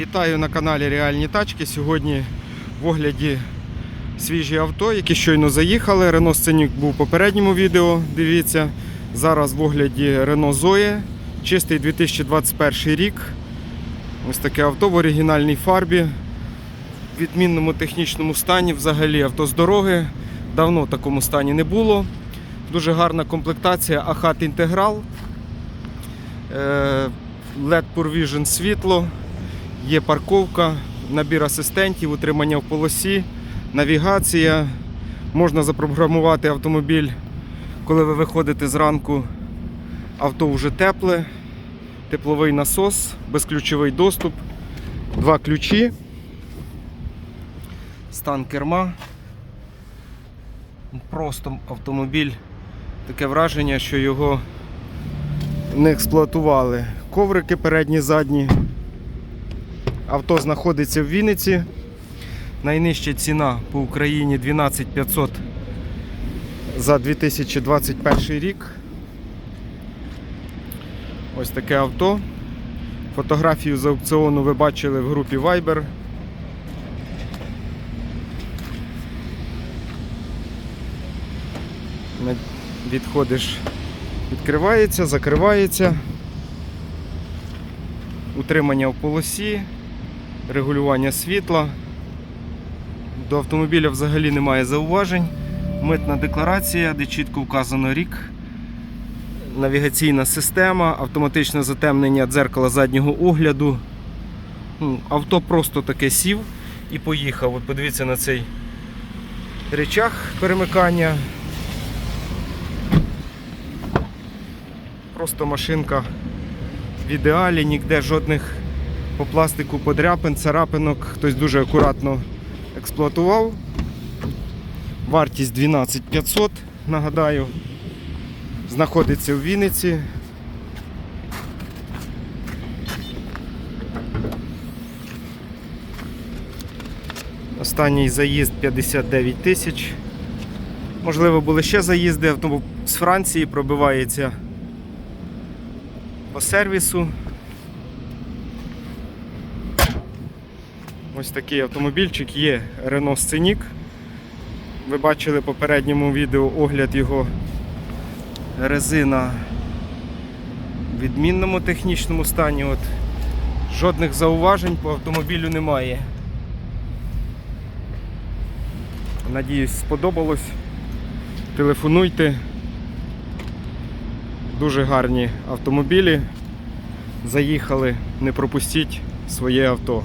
Вітаю на каналі Реальні Тачки. Сьогодні в огляді свіжі авто, які щойно заїхали. Renault Scenic був в попередньому відео. Дивіться. Зараз в огляді Renault Zoe. Чистий 2021 рік. Ось таке авто в оригінальній фарбі. В відмінному технічному стані. Взагалі авто з дороги. Давно в такому стані не було. Дуже гарна комплектація Ахат Інтеграл. Е, LED Purvision світло, є парковка, набір асистентів, утримання в полосі, навігація. Можна запрограмувати автомобіль, коли ви виходите зранку. Авто вже тепле, тепловий насос, безключовий доступ, два ключі, стан керма. Просто автомобіль. Таке враження, що його не експлуатували. Коврики передні, задні. Авто знаходиться в Вінниці. Найнижча ціна по Україні 12 500 за 2021 рік. Ось таке авто. Фотографію з аукціону ви бачили в групі Viber. Відходиш Відкривається, закривається. Утримання в полосі, регулювання світла. До автомобіля взагалі немає зауважень. Митна декларація, де чітко вказано рік. Навігаційна система, автоматичне затемнення дзеркала заднього огляду. Авто просто таке сів і поїхав. От подивіться на цей речах перемикання. Просто машинка в ідеалі, ніде жодних по пластику подряпин, царапинок. Хтось дуже акуратно експлуатував. Вартість 12 500, нагадаю, знаходиться в Вінниці. Останній заїзд 59 тисяч. Можливо, були ще заїзди, автобус з Франції пробивається по сервісу. Ось такий автомобільчик є Renault Scenic. Ви бачили в попередньому відео огляд його резина в відмінному технічному стані. От Жодних зауважень по автомобілю немає. Надіюсь, сподобалось. Телефонуйте. Дуже гарні автомобілі. Заїхали, не пропустіть своє авто.